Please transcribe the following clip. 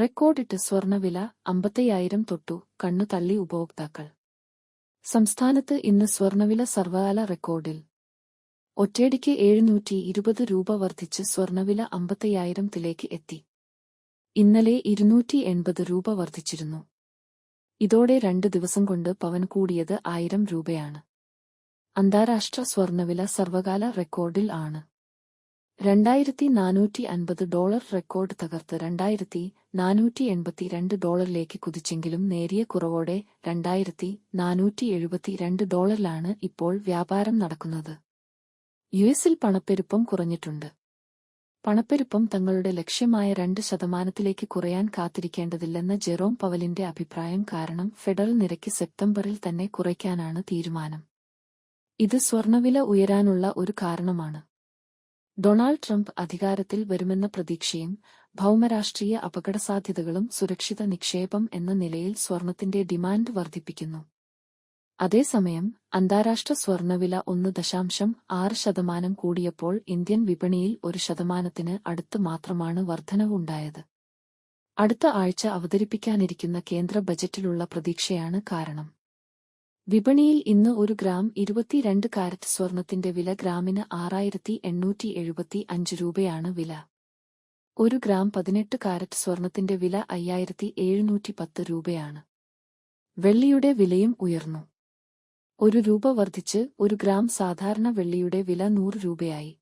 റെക്കോർഡിട്ട് സ്വർണവില അമ്പത്തയ്യായിരം തൊട്ടു കണ്ണു തള്ളി ഉപഭോക്താക്കൾ. സംസ്ഥാനത്ത് ഇന്ന് സ്വർണവില സർവകാല റെക്കോർഡിൽ ഒറ്റയടിക്ക് എഴുന്നൂറ്റി ഇരുപത് രൂപ വർദ്ധിച്ച് സ്വർണവില അമ്പത്തയ്യായിരത്തിലേക്ക് എത്തി. ഇന്നലെ ഇരുന്നൂറ്റി എൺപത് രൂപ വർദ്ധിച്ചിരുന്നു. ഇതോടെ രണ്ട് ദിവസം കൊണ്ട് പവൻ കൂടിയത് ആയിരം രൂപയാണ്. അന്താരാഷ്ട്ര സ്വർണവില സർവകാല റെക്കോർഡിൽ ആണ്. രണ്ടായിരത്തി നാനൂറ്റി അൻപത് ഡോളർ റെക്കോർഡ് തകർത്ത് രണ്ടായിരത്തി നാനൂറ്റി എൺപത്തിരണ്ട് ഡോളറിലേക്ക് കുതിച്ചെങ്കിലും നേരിയ കുറവോടെ രണ്ടായിരത്തി നാനൂറ്റി എഴുപത്തിരണ്ട് ഡോളറിലാണ് ഇപ്പോൾ വ്യാപാരം നടക്കുന്നത്. യുഎസിൽ പണപ്പെരുപ്പം കുറഞ്ഞിട്ടുണ്ട്. പണപ്പെരുപ്പം തങ്ങളുടെ ലക്ഷ്യമായ രണ്ട് ശതമാനത്തിലേക്ക് കുറയാൻ കാത്തിരിക്കേണ്ടതില്ലെന്ന ജെറോം പവലിന്റെ അഭിപ്രായം കാരണം ഫെഡറൽ നിരക്ക് സെപ്റ്റംബറിൽ തന്നെ കുറയ്ക്കാനാണ് തീരുമാനം. ഇത് സ്വർണവില ഉയരാനുള്ള ഒരു കാരണമാണ്. ഡൊണാൾഡ് ട്രംപ് അധികാരത്തിൽ വരുമെന്ന പ്രതീക്ഷയും ഭൗമരാഷ്ട്രീയ അപകടസാധ്യതകളും സുരക്ഷിത നിക്ഷേപം എന്ന നിലയിൽ സ്വർണത്തിന്റെ ഡിമാൻഡ് വർദ്ധിപ്പിക്കുന്നു. അതേസമയം അന്താരാഷ്ട്ര സ്വർണവില ഒന്ന് ദശാംശം ആറ് ശതമാനം കൂടിയപ്പോൾ ഇന്ത്യൻ വിപണിയിൽ ഒരു ശതമാനത്തിന് അടുത്ത് മാത്രമാണ് വർധനവുണ്ടായത് അടുത്ത ആഴ്ച അവതരിപ്പിക്കാനിരിക്കുന്ന കേന്ദ്ര ബജറ്റിലുള്ള പ്രതീക്ഷയാണ് കാരണം. വിപണിയിൽ ഇന്ന് ഒരു ഗ്രാം ഇരുപത്തിരണ്ട് കാരറ്റ് സ്വർണത്തിന്റെ വില ഗ്രാമിന് ആറായിരത്തി എണ്ണൂറ്റി എഴുപത്തി അഞ്ച് രൂപയാണ് വില. ഒരു ഗ്രാം പതിനെട്ട് കാരറ്റ് സ്വർണത്തിന്റെ വില അയ്യായിരത്തി എഴുന്നൂറ്റി പത്ത് രൂപയാണ്. വെള്ളിയുടെ വിലയും ഉയർന്നു. ഒരു രൂപ വർദ്ധിച്ച് ഒരു ഗ്രാം സാധാരണ വെള്ളിയുടെ വില നൂറ് രൂപയായി.